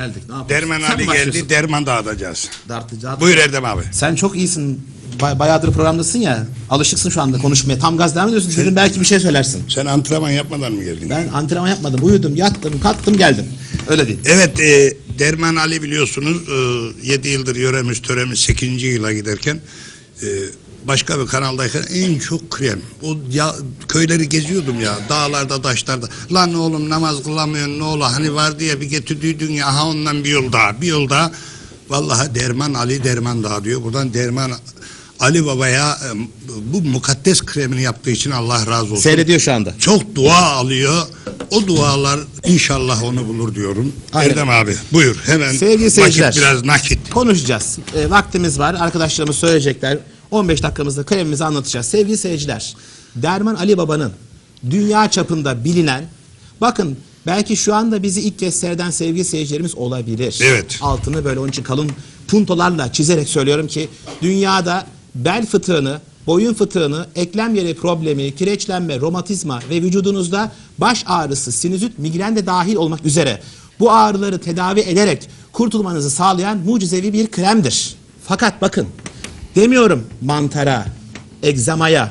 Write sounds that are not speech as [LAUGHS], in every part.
Geldik. Ne yapalım? Derman Sen Ali başlıyorsun. geldi. Derman dağıtacağız. Dartacağız. Buyur Erdem abi. Sen çok iyisin. Bay- bayağıdır programdasın ya. Alışıksın şu anda konuşmaya. Tam gaz devam ediyorsun. Dedim belki bir şey söylersin. Sen antrenman yapmadan mı geldin? Ben antrenman yapmadım. Uyudum, yattım, kalktım, geldim. Öyle değil. Evet e, Derman Ali biliyorsunuz 7 yıldır yöremiz töremiz 8. yıla giderken e, başka bir kanaldayken en çok krem. O ya, köyleri geziyordum ya dağlarda taşlarda. Lan oğlum namaz kılamıyorsun ne ola hani vardı ya bir getirdiydin ya aha ondan bir yol daha bir yol daha. Vallahi Derman Ali Derman Dağı diyor. Buradan Derman Ali Baba'ya e, bu mukaddes kremini yaptığı için Allah razı olsun. Seyrediyor şu anda. Çok dua alıyor. O dualar inşallah onu bulur diyorum. Aynen. Erdem abi buyur hemen Sevgili seyirciler. vakit biraz nakit. Konuşacağız. E, vaktimiz var. Arkadaşlarımız söyleyecekler. 15 dakikamızda kremimizi anlatacağız. Sevgili seyirciler, Derman Ali Baba'nın dünya çapında bilinen, bakın belki şu anda bizi ilk kez seyreden sevgili seyircilerimiz olabilir. Evet. Altını böyle onun için kalın puntolarla çizerek söylüyorum ki dünyada bel fıtığını, boyun fıtığını, eklem yeri problemi, kireçlenme, romatizma ve vücudunuzda baş ağrısı, sinüzit, migren de dahil olmak üzere bu ağrıları tedavi ederek kurtulmanızı sağlayan mucizevi bir kremdir. Fakat bakın demiyorum mantara, egzamaya,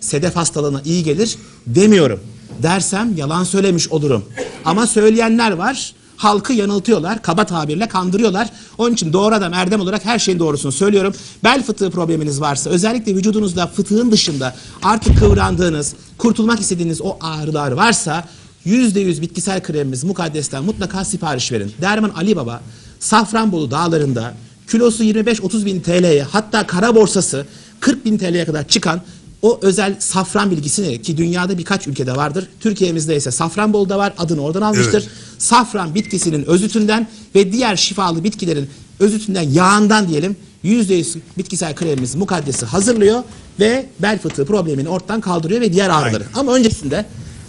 sedef hastalığına iyi gelir demiyorum. Dersem yalan söylemiş olurum. Ama söyleyenler var. Halkı yanıltıyorlar. Kaba tabirle kandırıyorlar. Onun için doğru adam Erdem olarak her şeyin doğrusunu söylüyorum. Bel fıtığı probleminiz varsa özellikle vücudunuzda fıtığın dışında artık kıvrandığınız, kurtulmak istediğiniz o ağrılar varsa %100 bitkisel kremimiz mukaddesten mutlaka sipariş verin. Derman Ali Baba Safranbolu dağlarında kilosu 25-30 bin TL'ye hatta kara borsası 40 bin TL'ye kadar çıkan o özel safran bilgisini ki dünyada birkaç ülkede vardır. Türkiye'mizde ise Safranbolu'da var. Adını oradan almıştır. Evet. Safran bitkisinin özütünden ve diğer şifalı bitkilerin özütünden yağından diyelim %100 bitkisel kremimiz mukaddesi hazırlıyor ve bel fıtığı problemini ortadan kaldırıyor ve diğer ağrıları. Ama öncesinde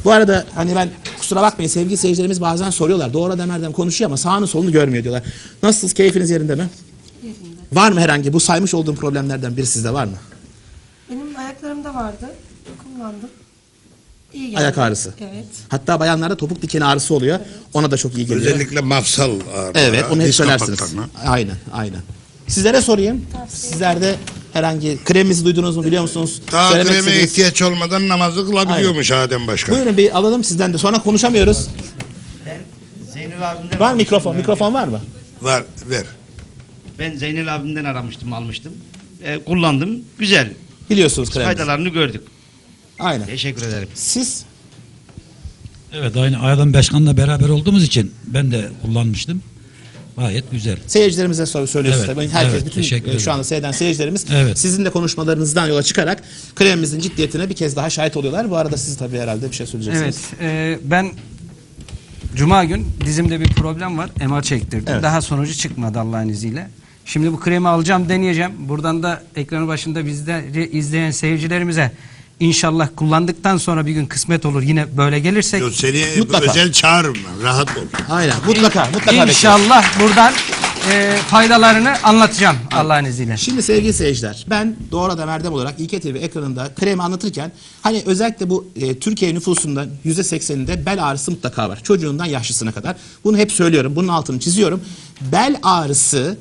bu arada hani ben kusura bakmayın sevgili seyircilerimiz bazen soruyorlar. Doğru adam Erdem konuşuyor ama sağını solunu görmüyor diyorlar. Nasılsınız? Keyfiniz yerinde mi? Var mı herhangi bu saymış olduğum problemlerden biri sizde var mı? Benim ayaklarımda vardı. Kullandım. İyi geldi. Ayak ağrısı. Evet. Hatta bayanlarda topuk dikeni ağrısı oluyor. Ona da çok iyi geliyor. Özellikle mafsal ağrılara, Evet, onu hep söylersiniz. Aynen, aynen. Sizlere sorayım. Sizlerde herhangi kremimizi duydunuz mu biliyor musunuz? Daha Söylemek kreme istediğiniz- ihtiyaç olmadan namazı kılabiliyormuş Adem Başkan. Buyurun bir alalım sizden de. Sonra konuşamıyoruz. Ben Zeynel abimden Var mı mikrofon? Mikrofon var mı? Var ver. Ben Zeynel abimden aramıştım, almıştım. E, kullandım. Güzel. Biliyorsunuz kremimizi. Faydalarını gördük. Aynen. Teşekkür ederim. Siz Evet aynı Aydan Başkan'la beraber olduğumuz için ben de kullanmıştım. Gayet güzel. seyircilerimize sor- söylüyorsunuz. Evet, tabii. Herkes, evet, bütün teşekkür e, şu anda seyreden seyircilerimiz Evet. sizin de konuşmalarınızdan yola çıkarak kremimizin ciddiyetine bir kez daha şahit oluyorlar. Bu arada siz tabii herhalde bir şey söyleyeceksiniz. Evet, e, ben Cuma gün dizimde bir problem var. MR çektirdim. Evet. Daha sonucu çıkmadı Allah'ın izniyle. Şimdi bu kremi alacağım, deneyeceğim. Buradan da ekranı başında bizleri izleyen seyircilerimize inşallah kullandıktan sonra bir gün kısmet olur. Yine böyle gelirsek Yo, seni Mutlaka. özel çağırırım ben. Rahat ol. Aynen. Mutlaka, mutlaka bekliyorum. inşallah buradan e, faydalarını anlatacağım Allah'ın izniyle. Şimdi sevgili seyirciler ben Doğru Adam Erdem olarak İlke TV ekranında kremi anlatırken hani özellikle bu e, Türkiye nüfusundan %80'inde bel ağrısı mutlaka var. Çocuğundan yaşlısına kadar. Bunu hep söylüyorum. Bunun altını çiziyorum. Bel ağrısı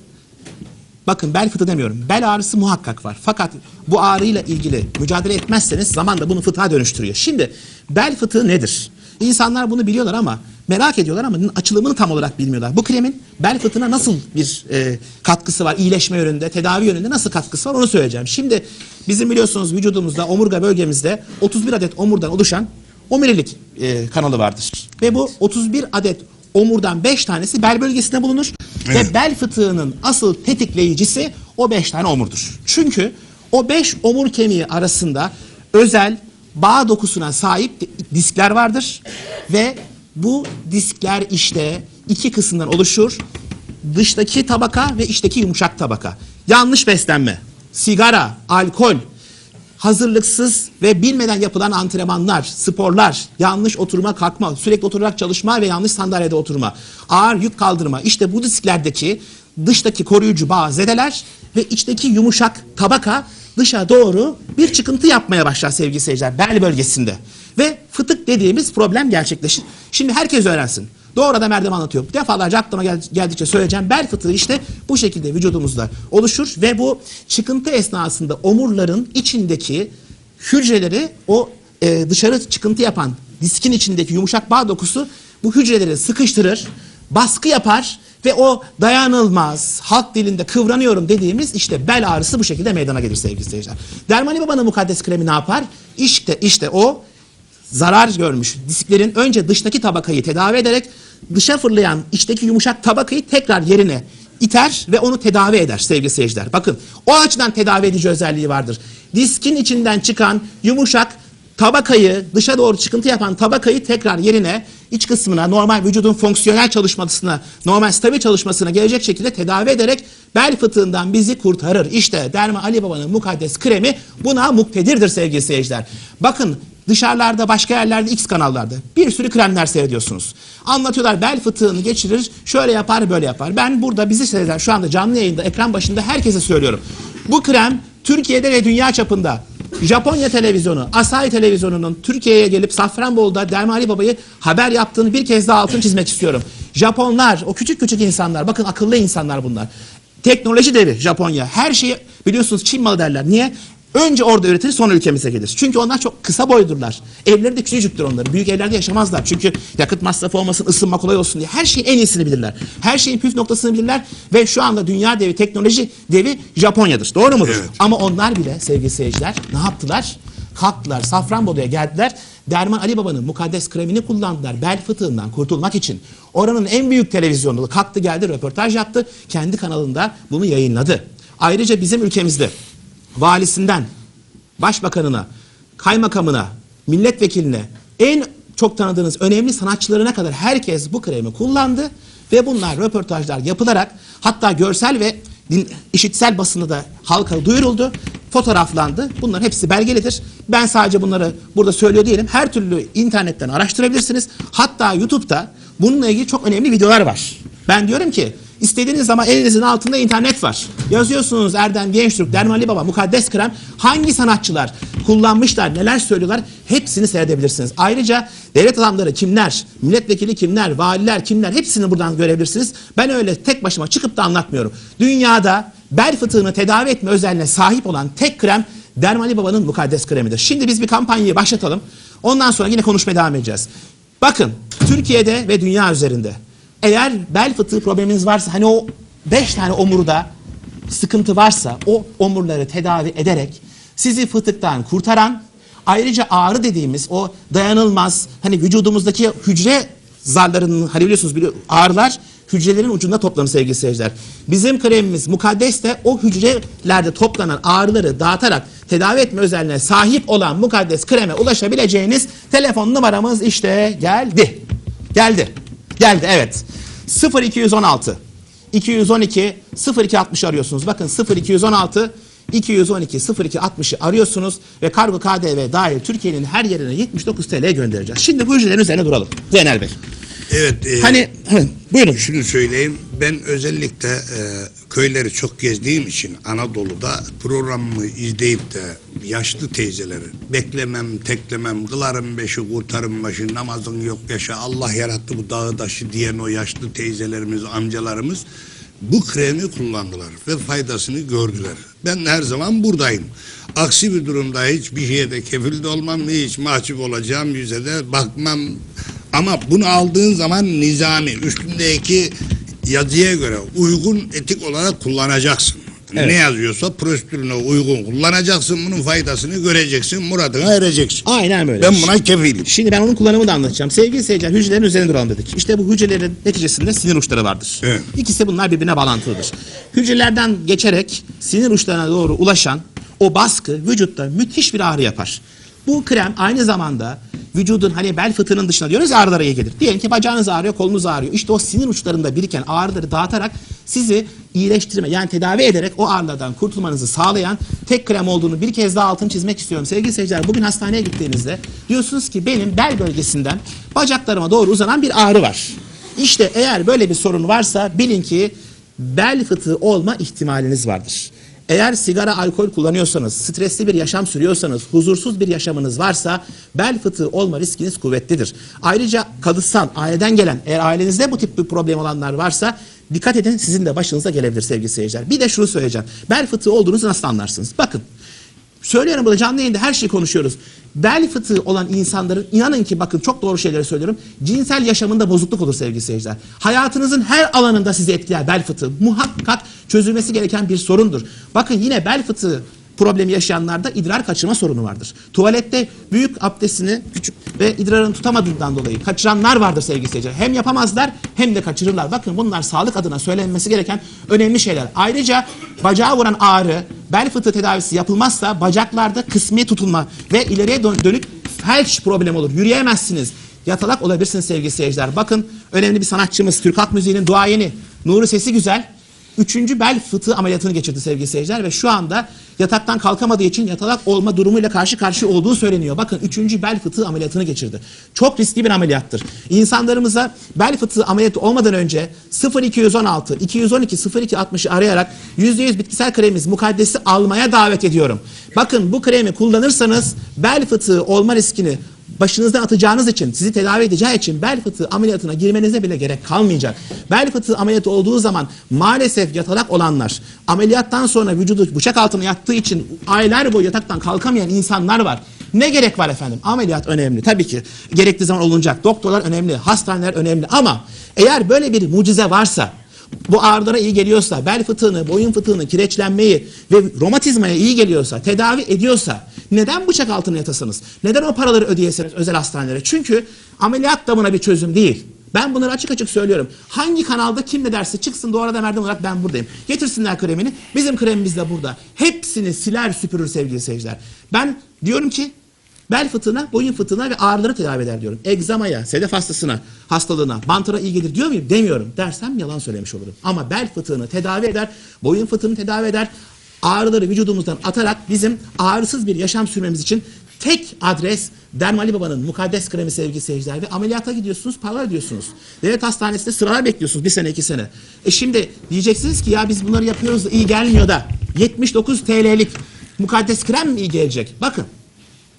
Bakın bel fıtığı demiyorum. Bel ağrısı muhakkak var. Fakat bu ağrıyla ilgili mücadele etmezseniz zamanla bunu fıtığa dönüştürüyor. Şimdi bel fıtığı nedir? İnsanlar bunu biliyorlar ama merak ediyorlar ama açılımını tam olarak bilmiyorlar. Bu kremin bel fıtığına nasıl bir e, katkısı var? İyileşme yönünde, tedavi yönünde nasıl katkısı var onu söyleyeceğim. Şimdi bizim biliyorsunuz vücudumuzda omurga bölgemizde 31 adet omurdan oluşan omurilik e, kanalı vardır. Ve bu 31 adet omurdan 5 tanesi bel bölgesinde bulunur. Evet. Ve bel fıtığının asıl tetikleyicisi o 5 tane omurdur. Çünkü o 5 omur kemiği arasında özel bağ dokusuna sahip di- diskler vardır. Ve bu diskler işte iki kısımdan oluşur. Dıştaki tabaka ve içteki yumuşak tabaka. Yanlış beslenme, sigara, alkol, hazırlıksız ve bilmeden yapılan antrenmanlar, sporlar, yanlış oturma kalkma, sürekli oturarak çalışma ve yanlış sandalyede oturma, ağır yük kaldırma. İşte bu disklerdeki dıştaki koruyucu bağ zedeler ve içteki yumuşak tabaka dışa doğru bir çıkıntı yapmaya başlar sevgili seyirciler bel bölgesinde. Ve fıtık dediğimiz problem gerçekleşir. Şimdi herkes öğrensin. Doğru da Erdem anlatıyor. Defalarca aklıma gel- geldikçe söyleyeceğim. Bel fıtığı işte bu şekilde vücudumuzda oluşur ve bu çıkıntı esnasında omurların içindeki hücreleri o e, dışarı çıkıntı yapan diskin içindeki yumuşak bağ dokusu bu hücreleri sıkıştırır, baskı yapar ve o dayanılmaz, halk dilinde kıvranıyorum dediğimiz işte bel ağrısı bu şekilde meydana gelir sevgili seyirciler. Dermani Baba'nın mukaddes kremi ne yapar? İşte işte o zarar görmüş disklerin önce dıştaki tabakayı tedavi ederek dışa fırlayan içteki yumuşak tabakayı tekrar yerine iter ve onu tedavi eder sevgili seyirciler. Bakın o açıdan tedavi edici özelliği vardır. Diskin içinden çıkan yumuşak tabakayı dışa doğru çıkıntı yapan tabakayı tekrar yerine iç kısmına normal vücudun fonksiyonel çalışmasına normal stabil çalışmasına gelecek şekilde tedavi ederek bel fıtığından bizi kurtarır. İşte Derma Ali Baba'nın mukaddes kremi buna muktedirdir sevgili seyirciler. Bakın dışarılarda başka yerlerde X kanallarda bir sürü kremler seyrediyorsunuz. Anlatıyorlar bel fıtığını geçirir şöyle yapar böyle yapar. Ben burada bizi seyreden şu anda canlı yayında ekran başında herkese söylüyorum. Bu krem Türkiye'de ve dünya çapında Japonya televizyonu, Asahi televizyonunun Türkiye'ye gelip Safranbolu'da Dermali Baba'yı haber yaptığını bir kez daha altını çizmek istiyorum. Japonlar, o küçük küçük insanlar, bakın akıllı insanlar bunlar. Teknoloji devi Japonya. Her şeyi biliyorsunuz Çin malı derler. Niye? Önce orada üretilir sonra ülkemize gelir. Çünkü onlar çok kısa boydurlar. Evleri de küçücüktür onların. Büyük evlerde yaşamazlar. Çünkü yakıt masrafı olmasın, ısınma kolay olsun diye. Her şeyin en iyisini bilirler. Her şeyin püf noktasını bilirler. Ve şu anda dünya devi, teknoloji devi Japonya'dır. Doğru mudur? Evet. Ama onlar bile sevgili seyirciler ne yaptılar? Kalktılar Safranbolu'ya geldiler. Derman Ali Baba'nın mukaddes kremini kullandılar bel fıtığından kurtulmak için. Oranın en büyük televizyonu kalktı geldi röportaj yaptı. Kendi kanalında bunu yayınladı. Ayrıca bizim ülkemizde valisinden başbakanına, kaymakamına, milletvekiline en çok tanıdığınız önemli sanatçılarına kadar herkes bu kremi kullandı ve bunlar röportajlar yapılarak hatta görsel ve işitsel basında da halka duyuruldu, fotoğraflandı. Bunların hepsi belgelidir. Ben sadece bunları burada söylüyor değilim. Her türlü internetten araştırabilirsiniz. Hatta YouTube'da bununla ilgili çok önemli videolar var. Ben diyorum ki İstediğiniz zaman elinizin altında internet var. Yazıyorsunuz Erdem Gençtürk, Dermali Baba, Mukaddes Krem. Hangi sanatçılar kullanmışlar, neler söylüyorlar hepsini seyredebilirsiniz. Ayrıca devlet adamları kimler, milletvekili kimler, valiler kimler hepsini buradan görebilirsiniz. Ben öyle tek başıma çıkıp da anlatmıyorum. Dünyada bel fıtığını tedavi etme özelliğine sahip olan tek krem Dermali Baba'nın Mukaddes Kremidir. Şimdi biz bir kampanyayı başlatalım. Ondan sonra yine konuşmaya devam edeceğiz. Bakın Türkiye'de ve dünya üzerinde eğer bel fıtığı probleminiz varsa hani o 5 tane omurda sıkıntı varsa o omurları tedavi ederek sizi fıtıktan kurtaran ayrıca ağrı dediğimiz o dayanılmaz hani vücudumuzdaki hücre zarlarının hani biliyorsunuz biliyor, ağrılar hücrelerin ucunda toplanır sevgili seyirciler. Bizim kremimiz mukaddes de o hücrelerde toplanan ağrıları dağıtarak tedavi etme özelliğine sahip olan mukaddes kreme ulaşabileceğiniz telefon numaramız işte geldi. Geldi. Geldi evet. 0216 212 0260 arıyorsunuz. Bakın 0216 212 0260'ı arıyorsunuz ve kargo KDV dahil Türkiye'nin her yerine 79 TL göndereceğiz. Şimdi bu hücrelerin üzerine duralım. Zeynel Bey. Evet. e, Hani buyurun. Şunu söyleyeyim. Ben özellikle e, köyleri çok gezdiğim için Anadolu'da programımı izleyip de yaşlı teyzeleri beklemem, teklemem, kılarım beşi, kurtarım başı, namazın yok yaşa, Allah yarattı bu dağı taşı diyen o yaşlı teyzelerimiz, amcalarımız bu kremi kullandılar ve faydasını gördüler. Ben her zaman buradayım. Aksi bir durumda hiçbir şeye de kefil de olmam, hiç mahcup olacağım yüze de bakmam. Ama bunu aldığın zaman nizami, üstündeki yazıya göre uygun etik olarak kullanacaksın. Ne yazıyorsa prosedürüne uygun kullanacaksın. Bunun faydasını göreceksin. Muradına ereceksin. Aynen böyle. Ben buna kefilim. Şimdi ben onun kullanımını da anlatacağım. Sevgili seyirciler hücrelerin üzerine duralım dedik. İşte bu hücrelerin neticesinde sinir uçları vardır. Evet. İkisi bunlar birbirine bağlantılıdır. Hücrelerden geçerek sinir uçlarına doğru ulaşan o baskı vücutta müthiş bir ağrı yapar. Bu krem aynı zamanda vücudun hani bel fıtığının dışına diyoruz ağrılara gelir. Diyelim ki bacağınız ağrıyor, kolunuz ağrıyor. İşte o sinir uçlarında biriken ağrıları dağıtarak sizi iyileştirme yani tedavi ederek o ağrılardan kurtulmanızı sağlayan tek krem olduğunu bir kez daha altını çizmek istiyorum. Sevgili seyirciler bugün hastaneye gittiğinizde diyorsunuz ki benim bel bölgesinden bacaklarıma doğru uzanan bir ağrı var. İşte eğer böyle bir sorun varsa bilin ki bel fıtığı olma ihtimaliniz vardır. Eğer sigara, alkol kullanıyorsanız, stresli bir yaşam sürüyorsanız, huzursuz bir yaşamınız varsa bel fıtığı olma riskiniz kuvvetlidir. Ayrıca kadıtsal, aileden gelen, eğer ailenizde bu tip bir problem olanlar varsa dikkat edin sizin de başınıza gelebilir sevgili seyirciler. Bir de şunu söyleyeceğim. Bel fıtığı olduğunuzu nasıl anlarsınız? Bakın Söylüyorum burada canlı yayında her şeyi konuşuyoruz. Bel fıtığı olan insanların inanın ki bakın çok doğru şeyleri söylüyorum. Cinsel yaşamında bozukluk olur sevgili seyirciler. Hayatınızın her alanında sizi etkiler bel fıtığı. Muhakkak çözülmesi gereken bir sorundur. Bakın yine bel fıtığı problemi yaşayanlarda idrar kaçırma sorunu vardır. Tuvalette büyük abdestini küçük ve idrarını tutamadığından dolayı kaçıranlar vardır sevgili seyirciler. Hem yapamazlar hem de kaçırırlar. Bakın bunlar sağlık adına söylenmesi gereken önemli şeyler. Ayrıca bacağa vuran ağrı, bel fıtığı tedavisi yapılmazsa bacaklarda kısmi tutulma ve ileriye dön- dönük felç problemi olur. Yürüyemezsiniz. Yatalak olabilirsiniz sevgili seyirciler. Bakın önemli bir sanatçımız, Türk halk müziğinin duayeni Nuri Sesi Güzel Üçüncü bel fıtığı ameliyatını geçirdi sevgili seyirciler ve şu anda yataktan kalkamadığı için yatalak olma durumuyla karşı karşıya olduğu söyleniyor. Bakın üçüncü bel fıtığı ameliyatını geçirdi. Çok riskli bir ameliyattır. İnsanlarımıza bel fıtığı ameliyatı olmadan önce 0216 212 0260'ı arayarak %100 bitkisel kremimiz mukaddesi almaya davet ediyorum. Bakın bu kremi kullanırsanız bel fıtığı olma riskini başınızdan atacağınız için, sizi tedavi edeceği için bel fıtığı ameliyatına girmenize bile gerek kalmayacak. Bel fıtığı ameliyatı olduğu zaman maalesef yatalak olanlar, ameliyattan sonra vücudu bıçak altına yattığı için aylar boyu yataktan kalkamayan insanlar var. Ne gerek var efendim? Ameliyat önemli. Tabii ki gerekli zaman olunacak. Doktorlar önemli, hastaneler önemli ama eğer böyle bir mucize varsa bu ağrılara iyi geliyorsa, bel fıtığını, boyun fıtığını, kireçlenmeyi ve romatizmaya iyi geliyorsa, tedavi ediyorsa neden bıçak altına yatasınız? Neden o paraları ödeyesiniz özel hastanelere? Çünkü ameliyat da buna bir çözüm değil. Ben bunları açık açık söylüyorum. Hangi kanalda kim ne derse çıksın doğru da merdiven olarak ben buradayım. Getirsinler kremini. Bizim kremimiz de burada. Hepsini siler süpürür sevgili seyirciler. Ben diyorum ki Bel fıtığına, boyun fıtığına ve ağrıları tedavi eder diyorum. Egzamaya, sedef hastasına, hastalığına, bantıra iyi gelir diyor muyum? Demiyorum. Dersem yalan söylemiş olurum. Ama bel fıtığını tedavi eder, boyun fıtığını tedavi eder. Ağrıları vücudumuzdan atarak bizim ağrısız bir yaşam sürmemiz için tek adres Dermali Baba'nın mukaddes kremi sevgili seyirciler ve ameliyata gidiyorsunuz, para ödüyorsunuz. Devlet hastanesinde sıralar bekliyorsunuz bir sene iki sene. E şimdi diyeceksiniz ki ya biz bunları yapıyoruz da iyi gelmiyor da 79 TL'lik mukaddes krem mi iyi gelecek? Bakın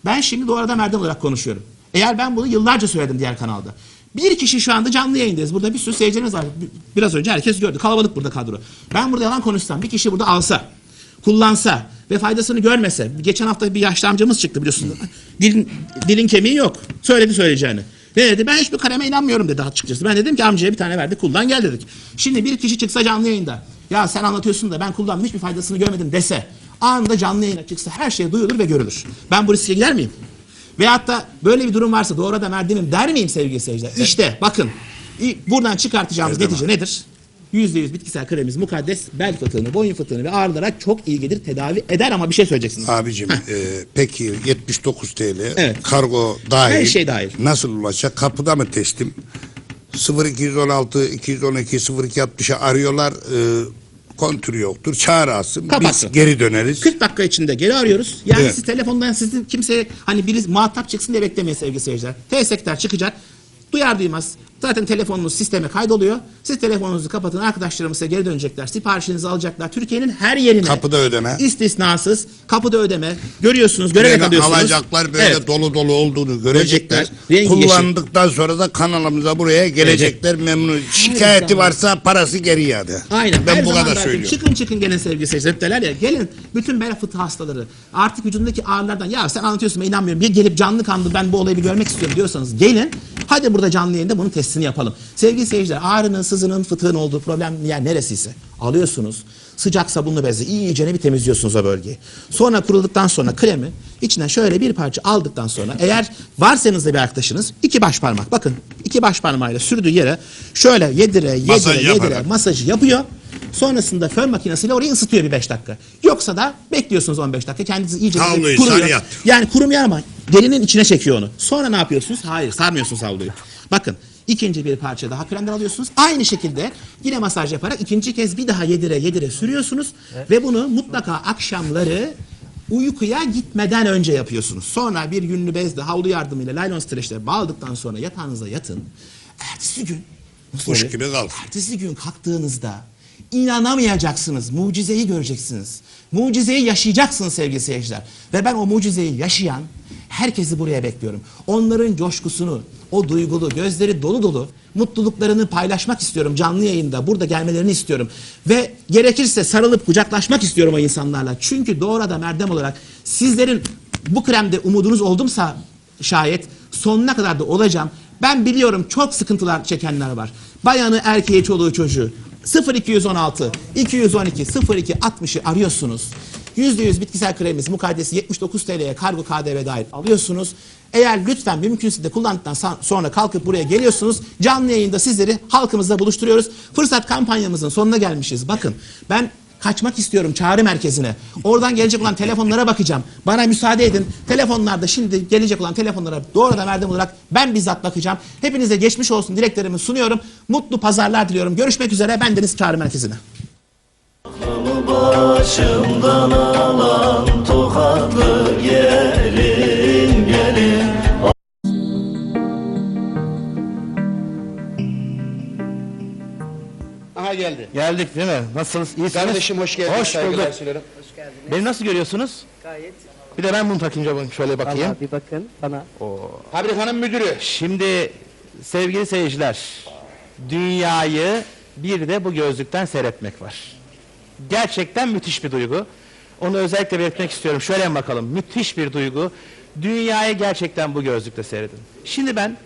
ben şimdi doğru adam Erdem olarak konuşuyorum. Eğer ben bunu yıllarca söyledim diğer kanalda. Bir kişi şu anda canlı yayındayız. Burada bir sürü seyircimiz var. Bir- Biraz önce herkes gördü. Kalabalık burada kadro. Ben burada yalan konuşsam, bir kişi burada alsa, kullansa ve faydasını görmese. Geçen hafta bir yaşlı amcamız çıktı biliyorsunuz. Dilin, dilin kemiği yok. Söyledi söyleyeceğini. Ne dedi? Ben hiçbir kaleme inanmıyorum dedi açıkçası. Ben dedim ki amcaya bir tane verdi kullan gel dedik. Şimdi bir kişi çıksa canlı yayında. Ya sen anlatıyorsun da ben kullandım hiçbir faydasını görmedim dese. Anında canlı yayına çıksa her şey duyulur ve görülür. Ben bu riske gider miyim? Veyahut da böyle bir durum varsa doğru adam erdemim der miyim sevgili seyirciler? İşte bakın buradan çıkartacağımız netice nedir? %100 bitkisel kremimiz mukaddes bel fıtığını, boyun fıtığını ve ağrılara çok iyi gelir tedavi eder ama bir şey söyleyeceksiniz. Abicim e, peki 79 TL Evet. kargo dahil. Her şey dahil. Nasıl ulaşacak? Kapıda mı teslim? 0216 212 0260'a arıyorlar. E, kontür yoktur. Çağrı alsın. Biz geri döneriz. 40 dakika içinde geri arıyoruz. Yani Evet. siz telefondan sizin kimseye hani biri muhatap çıksın diye beklemeyin sevgili seyirciler. T-sekter çıkacak. Duyar duymaz. Zaten telefonunuz sisteme kaydoluyor. Siz telefonunuzu kapatın. Arkadaşlarımız size geri dönecekler. Siparişinizi alacaklar. Türkiye'nin her yerine. Kapıda ödeme. İstisnasız. Kapıda ödeme. Görüyorsunuz. Görerek alıyorsunuz. alacaklar böyle Evet. dolu dolu olduğunu görecekler. Görecekler. Kullandıktan sonra da kanalımıza buraya gelecekler memnun. Şikayeti varsa parası geri iade. Aynen. Ben Her bu kadar söylüyorum. Çıkın çıkın gelin sevgili seyirciler. Derler ya gelin bütün bel fıtığı hastaları artık vücudundaki ağrılardan ya sen anlatıyorsun ben inanmıyorum. Bir gelip canlı kanlı ben bu olayı bir görmek istiyorum diyorsanız gelin. Hadi burada canlı yayında bunun testini yapalım. Sevgili seyirciler ağrının, sızının, fıtığın olduğu problem yer neresiyse alıyorsunuz. Sıcak sabunlu bezle iyicene bir temizliyorsunuz o bölgeyi. Sonra kurulduktan sonra kremi içine şöyle bir parça aldıktan sonra eğer varsanız da bir arkadaşınız iki baş parmak bakın iki baş parmağıyla sürdüğü yere şöyle yedire yedire Masaj yedire yaparak. masajı yapıyor. Sonrasında fön makinesiyle orayı ısıtıyor bir 5 dakika. Yoksa da bekliyorsunuz 15 dakika. Kendinizi iyice Havluyu kuruyor. sarı yat. Yani kurumuyor ama derinin içine çekiyor onu. Sonra ne yapıyorsunuz? Hayır sarmıyorsunuz havluyu. Bakın ikinci bir parça daha kremden alıyorsunuz. Aynı şekilde yine masaj yaparak ikinci kez bir daha yedire yedire sürüyorsunuz. Ve bunu mutlaka akşamları uykuya gitmeden önce yapıyorsunuz. Sonra bir yünlü bezle havlu yardımıyla laylon streçle bağladıktan sonra yatağınıza yatın. Ertesi gün Kuş gibi kal. Ertesi gün kalktığınızda İnanamayacaksınız. Mucizeyi göreceksiniz. Mucizeyi yaşayacaksınız sevgili seyirciler. Ve ben o mucizeyi yaşayan herkesi buraya bekliyorum. Onların coşkusunu, o duygulu, gözleri dolu dolu mutluluklarını paylaşmak istiyorum canlı yayında. Burada gelmelerini istiyorum. Ve gerekirse sarılıp kucaklaşmak istiyorum o insanlarla. Çünkü doğru adam erdem olarak sizlerin bu kremde umudunuz oldumsa şayet sonuna kadar da olacağım. Ben biliyorum çok sıkıntılar çekenler var. Bayanı, erkeği, çoluğu, çocuğu. 0216 212 02 60'ı arıyorsunuz. %100 bitkisel kremimiz mukaddesi 79 TL'ye kargo KDV dahil alıyorsunuz. Eğer lütfen mümkünse de kullandıktan sonra kalkıp buraya geliyorsunuz. Canlı yayında sizleri halkımızla buluşturuyoruz. Fırsat kampanyamızın sonuna gelmişiz. Bakın ben kaçmak istiyorum çağrı merkezine. Oradan gelecek olan telefonlara bakacağım. Bana müsaade edin. Telefonlarda şimdi gelecek olan telefonlara doğrudan verdiğim olarak ben bizzat bakacağım. Hepinize geçmiş olsun dileklerimi sunuyorum. Mutlu pazarlar diliyorum. Görüşmek üzere. Ben Deniz Çağrı Merkezi'ne. başımdan alan tokadı gelin gelin Aha geldi. Geldik değil mi? Nasılsınız? İyisiniz? Kardeşim hoş geldin. Hoş bulduk. sunuyorum. Beni nasıl görüyorsunuz? Gayet. Bir de ben bunu takınca bakın şöyle bakayım. bir bakın bana. Fabrikanın müdürü. Şimdi sevgili seyirciler, dünyayı bir de bu gözlükten seyretmek var. Gerçekten müthiş bir duygu. Onu özellikle belirtmek istiyorum. Şöyle bakalım. Müthiş bir duygu. Dünyayı gerçekten bu gözlükte seyredin. Şimdi ben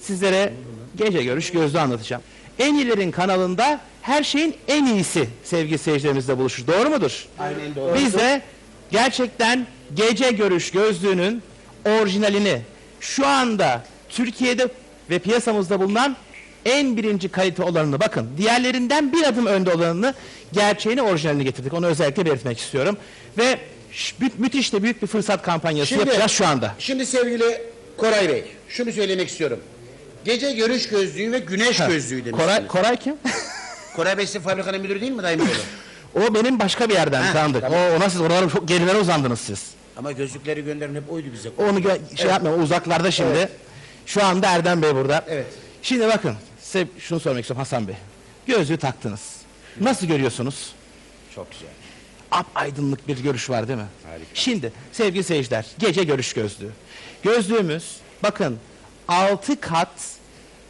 sizlere gece görüş gözlüğü anlatacağım. En iyilerin kanalında her şeyin en iyisi sevgili seyircilerimizle buluşur. Doğru mudur? Aynen doğru. Biz de gerçekten gece görüş gözlüğünün orijinalini şu anda Türkiye'de ve piyasamızda bulunan en birinci kalite olanını bakın diğerlerinden bir adım önde olanını gerçeğini orijinalini getirdik. Onu özellikle belirtmek istiyorum. Ve mü- müthiş de büyük bir fırsat kampanyası yapacağız şu anda. Şimdi sevgili Koray Bey, şunu söylemek istiyorum. Gece görüş gözlüğü ve güneş gözlüğü demişsiniz. Koray, Koray kim? [LAUGHS] Koray Bey sizin fabrikanın müdürü değil mi dayım oğlu? [LAUGHS] o benim başka bir yerden Ha, tanıdık. tamam. O, ona siz oralara çok gerilere uzandınız siz. Ama gözlükleri gönderin hep oydu bize. Onu gö- şey yapma o uzaklarda şimdi. Şu anda Erdem Bey burada. Evet. Şimdi bakın size şunu sormak istiyorum Hasan Bey. Gözlüğü taktınız. Nasıl görüyorsunuz? Çok güzel. Ap aydınlık bir görüş var değil mi? Şimdi sevgili seyirciler gece görüş gözlüğü. Gözlüğümüz bakın 6 kat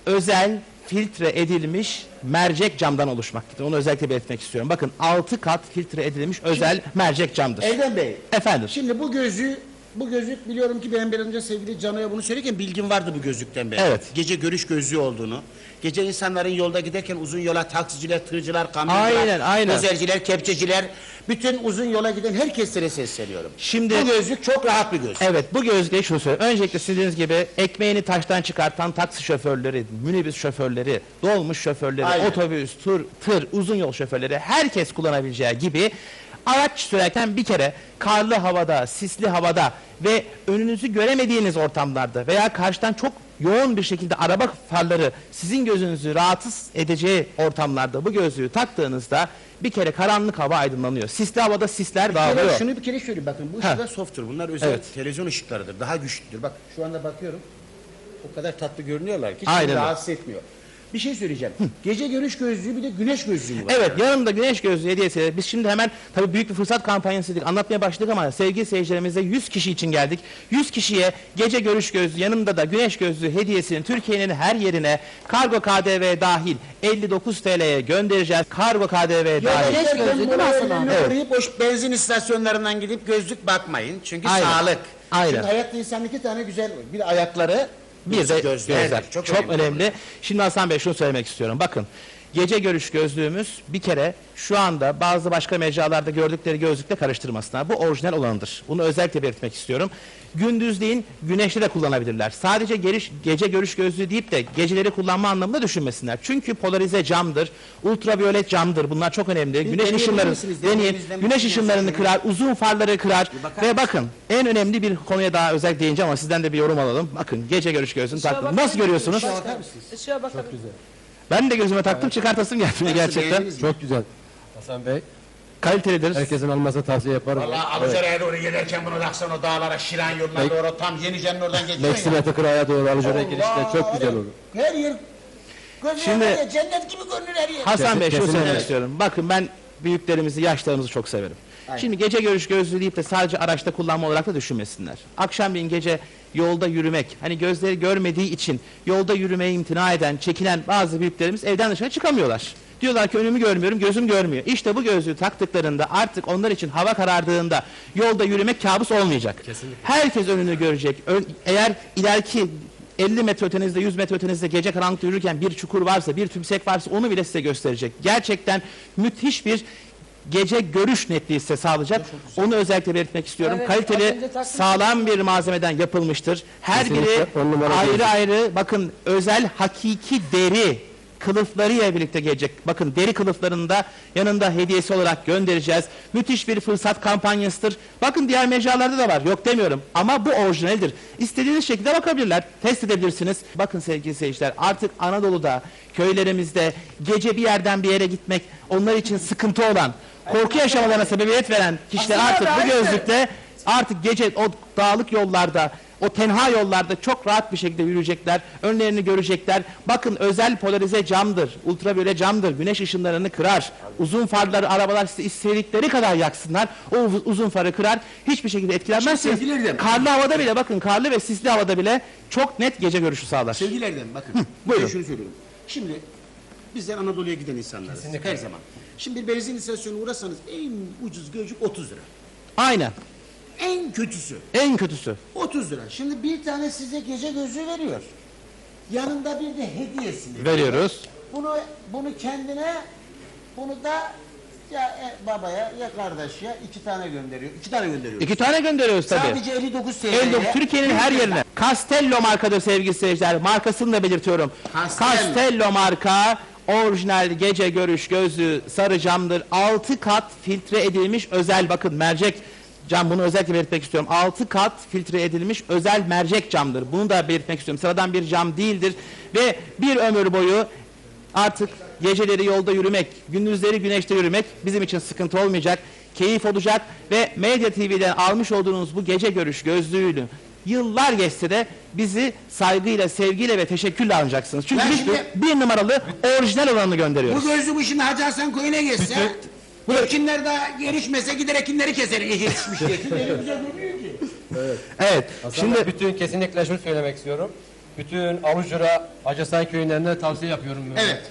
özel filtre edilmiş mercek camdan oluşmaktadır. Onu özellikle belirtmek istiyorum. Bakın 6 kat filtre edilmiş özel mercek camdır. Erdem Bey. Efendim. Şimdi bu gözlüğü bu gözlük biliyorum ki ben bir önce sevgili Cano'ya bunu söylerken bilgim vardı bu gözlükten beri. Evet. Gece görüş gözlüğü olduğunu. Gece insanların yolda giderken uzun yola taksiciler, tırcılar, kamyoncular, Aynen, aynen. dozerciler, kepçeciler, bütün uzun yola giden herkeslere sesleniyorum. Şimdi- bu gözlük çok rahat bir gözlük. Evet bu gözlüğe şunu söyleyeyim. Öncelikle sizin gibi ekmeğini taştan çıkartan taksi şoförleri, minibüs şoförleri, dolmuş şoförleri, Aynen. otobüs, tur, tır, uzun yol şoförleri herkes kullanabileceği gibi araç sürerken bir kere karlı havada, sisli havada ve önünüzü göremediğiniz ortamlarda veya karşıdan çok yoğun bir şekilde araba farları sizin gözünüzü rahatsız edeceği ortamlarda bu gözlüğü taktığınızda bir kere karanlık hava aydınlanıyor. Sisli havada sisler Bir kere dağılıyor. şunu bir kere söyleyeyim bakın bu ışıklar softtur. Bunlar özel Evet. televizyon ışıklarıdır. Daha güçlüdür. Bak şu anda bakıyorum. O kadar tatlı görünüyorlar ki hiç Aynen beni öyle. rahatsız etmiyor. Bir şey söyleyeceğim. Gece görüş gözlüğü bir de güneş gözlüğü var? Evet yanımda güneş gözlüğü hediyesi. Biz şimdi hemen tabii büyük bir fırsat kampanyası dedik. Anlatmaya başladık ama sevgili seyircilerimize 100 kişi için geldik. 100 kişiye gece görüş gözlüğü yanımda da güneş gözlüğü hediyesini Türkiye'nin her yerine kargo KDV dahil 59 TL'ye göndereceğiz. Kargo KDV dahil. Güneş gözlüğü değil mi Hasan Evet. Uğrayıp o benzin istasyonlarından gidip gözlük bakmayın. Çünkü Aynen. sağlık. Aynen. Çünkü hayatta insan iki tane güzel. Bir ayakları, Bir de gözler. Çok, önemli. Şimdi Hasan Bey şunu söylemek istiyorum. Bakın gece görüş gözlüğümüz bir kere şu anda bazı başka mecralarda gördükleri gözlükle karıştırmasınlar. Bu orijinal olanıdır. Bunu özellikle belirtmek istiyorum. Gündüzleyin güneşte de kullanabilirler. Sadece geriş, gece görüş gözlüğü deyip de geceleri kullanma anlamında düşünmesinler. Çünkü polarize camdır, ultraviyolet camdır. Bunlar çok önemli. Güneş deneyebilir ışınları, deneyin. Güneş ışınlarını kırar, uzun farları kırar. bakar Ve bakın en önemli bir konuya daha özel değineceğim ama sizden de bir yorum alalım. Bakın gece görüş gözlüğünü taktım. Nasıl görüyorsunuz? Işığa bakabilir Ben de gözüme taktım çıkartasım gelmiyor gerçekten. Çok güzel. Hasan Bey, Kalitelidir. herkesin alması tavsiye yaparım. Valla Alucere'ye doğru gelirken bunu taksana o dağlara, Şiran yoluna doğru tam Yenice'nin oradan geçiyor Meksime Tıkıra'ya doğru Alıcı'ya girişte çok güzel olur. Her yer Şimdi- var ya, cennet gibi görünür her yer. Hasan Bey şunu kesinlikle. söylemek istiyorum. Bakın ben büyüklerimizi, yaşlarımızı çok severim. Şimdi gece görüş gözlüğü deyip de sadece araçta kullanma olarak da düşünmesinler. Akşamleyin gece yolda yürümek, hani gözleri görmediği için yolda yürümeye imtina eden, çekinen bazı büyüklerimiz evden dışarı çıkamıyorlar. Diyorlar ki önümü görmüyorum, gözüm görmüyor. İşte bu gözlüğü taktıklarında artık onlar için hava karardığında yolda yürümek kabus olmayacak. Herkes önünü görecek. Ön- eğer ileriki 50 metre ötenizde 100 metre ötenizde gece karanlıkta yürürken bir çukur varsa bir tümsek varsa onu bile size gösterecek. Gerçekten müthiş bir gece görüş netliği size sağlayacak. Onu özellikle belirtmek istiyorum. Evet, Kaliteli sağlam bir malzemeden yapılmıştır. Her Kesinlikle biri on numara ayrı ayrı bakın özel hakiki deri kılıflarıyla birlikte gelecek. Bakın deri kılıflarında yanında hediyesi olarak göndereceğiz. Müthiş bir fırsat kampanyasıdır. Bakın diğer mecralarda da var. Yok demiyorum. Ama bu orijinaldir. İstediğiniz şekilde bakabilirler. Test edebilirsiniz. Bakın sevgili seyirciler artık Anadolu'da, köylerimizde gece bir yerden bir yere gitmek onlar için sıkıntı olan, korku yaşamalarına sebebiyet veren kişiler Aslında artık bu gözlükle artık gece o dağlık yollarda o tenha yollarda çok rahat bir şekilde yürüyecekler. Önlerini görecekler. Bakın özel polarize camdır. Ultraviyole camdır. Güneş ışınlarını kırar. Uzun farları arabalar size istedikleri kadar yaksınlar. O uz- uzun farı kırar. Hiçbir şekilde etkilenmezsiniz. Şimdi sevgili Erdem. Karlı havada bile bakın karlı ve sisli havada bile çok net gece görüşü sağlar. Sevgili Erdem bakın. buyurun. Ben şunu söylüyorum. Şimdi bizler Anadolu'ya giden insanlarız. Her zaman. Şimdi bir benzin istasyonuna uğrasanız en ucuz gözcük 30 lira. Aynen. En kötüsü En kötüsü. 30 lira. Şimdi bir tane size gece gözlüğü veriyor. Yanında bir de hediyesini. Veriyoruz. Bunu bunu kendine bunu da ya e, babaya ya kardeşe iki tane gönderiyor. İki tane gönderiyor. İki tane gönderiyoruz tabii. Sadece 59 TL. 59 Türkiye'nin her yerine. Castello markadır sevgili seyirciler. Markasını da belirtiyorum. Castello. Castello marka orijinal gece görüş gözlüğü sarı camdır. 6 kat filtre edilmiş özel bakın mercek cam bunu özellikle belirtmek istiyorum. 6 kat filtre edilmiş özel mercek camdır. Bunu da belirtmek istiyorum. Sıradan bir cam değildir ve bir ömür boyu Artık geceleri yolda yürümek, gündüzleri güneşte yürümek bizim için sıkıntı olmayacak, keyif olacak ve Medya TV'den almış olduğunuz bu gece görüş gözlüğünü yıllar geçse de bizi saygıyla, sevgiyle ve teşekkürle alacaksınız. Çünkü Ben biz şimdi- bir numaralı orijinal olanını gönderiyoruz. bu şimdi Hacı Hasan köyüne geçse bu ekinler daha gelişmese gider ekinleri keser yetişmiş. Ekinleri güzel görünüyor ki. Evet. Şimdi Şimdi bütün kesinlikle şunu söylemek istiyorum. Bütün Alucura, Acasan köylerine tavsiye yapıyorum. Evet.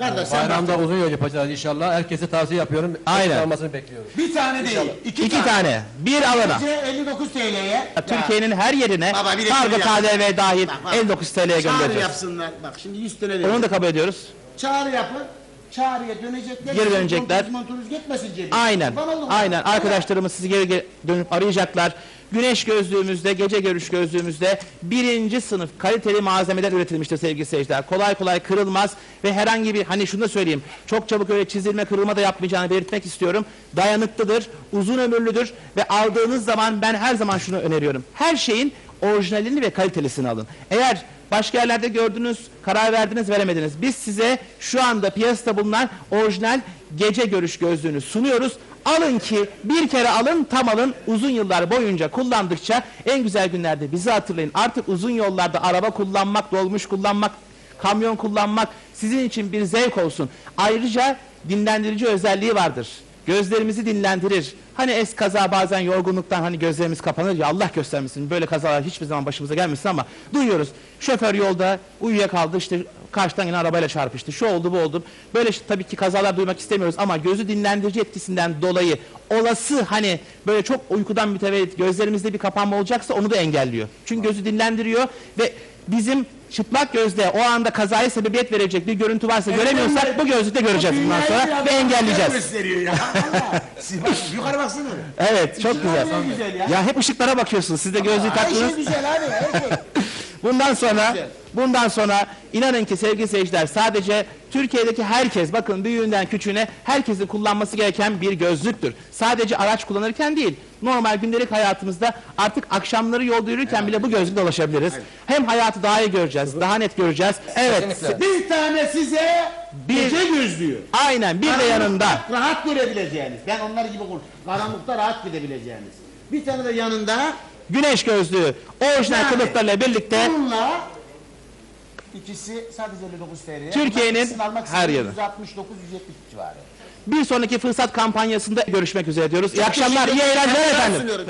Kardeş sen Bayramda uzun yol yapacağız inşallah. Herkese tavsiye yapıyorum. Aynen. Almasını bekliyorum. Bir tane değil. iki, iki tane, bir alana. Gece 59 TL'ye. Türkiye'nin her yerine Baba, bir de kargo. KDV dahil Bak, bak. 59 TL'ye Çağrı göndereceğiz. yapsınlar. Bak şimdi 100 TL Onu verin. da kabul ediyoruz. Çağrı yapın. Çağrıya dönecekler. Geri dönecekler. Montunuz montunuz gitmesin cebine. Aynen. Aynen. Arkadaşlarımız sizi geri geri dönüp arayacaklar. Güneş gözlüğümüzde, gece görüş gözlüğümüzde birinci sınıf kaliteli malzemeden üretilmiştir sevgili seyirciler. Kolay kolay kırılmaz ve herhangi bir hani şunu da söyleyeyim. Çok çabuk öyle çizilme, kırılma da yapmayacağını belirtmek istiyorum. Dayanıklıdır, uzun ömürlüdür ve aldığınız zaman ben her zaman şunu öneriyorum. Her şeyin orijinalini ve kalitelisini alın. Eğer Başka yerlerde gördünüz, karar verdiniz, veremediniz. Biz size şu anda piyasada bulunan orijinal gece görüş gözlüğünü sunuyoruz. Alın ki bir kere alın, tam alın. Uzun yıllar boyunca kullandıkça en güzel günlerde bizi hatırlayın. Artık uzun yollarda araba kullanmak, dolmuş kullanmak, kamyon kullanmak sizin için bir zevk olsun. Ayrıca dinlendirici özelliği vardır. Gözlerimizi dinlendirir. Hani es kaza bazen yorgunluktan hani gözlerimiz kapanır ya Allah göstermesin. Böyle kazalar hiçbir zaman başımıza gelmesin ama duyuyoruz. Şoför yolda uyuyakaldı işte karşıdan yine arabayla çarpıştı. Şu oldu bu oldu. Böyle işte tabii ki kazalar duymak istemiyoruz ama gözü dinlendirici etkisinden dolayı olası hani böyle çok uykudan mütevellit gözlerimizde bir kapanma olacaksa onu da engelliyor. Çünkü gözü dinlendiriyor ve bizim çıplak gözle o anda kazaya sebebiyet verecek bir görüntü varsa göremiyorsak bu gözlükle göreceğiz bundan sonra ve engelleyeceğiz. Gösteriyor ya. [LAUGHS] Allah. Siz bak, yukarı baksana. Evet çok güzel. Ne güzel ya. Ya hep ışıklara bakıyorsunuz. Siz de gözlüğü Her şey taktınız. güzel abi. Her şey. [LAUGHS] Bundan sonra bundan sonra inanın ki sevgili seyirciler sadece Türkiye'deki herkes bakın büyüğünden küçüğüne herkesin kullanması gereken bir gözlüktür. Sadece araç kullanırken değil normal gündelik hayatımızda artık akşamları yolda yürürken bile bu gözlükle dolaşabiliriz. Hem hayatı daha iyi göreceğiz, daha net göreceğiz. Evet. Kesinlikle. Bir tane size Bir- gece gözlüğü. Aynen bir de yanında. Rahat görebileceğiniz. Ben onlar gibi kul. Karanlıkta rahat gidebileceğiniz. Bir tane de yanında Güneş gözlüğü orijinal Yani kılıflarla birlikte bununla İkisi sadece 59 TL. Türkiye'nin her yeri. 169 170 civarı. Bir sonraki fırsat kampanyasında görüşmek üzere diyoruz. İyi akşamlar, iyi eğlenceler efendim. sunuyorum.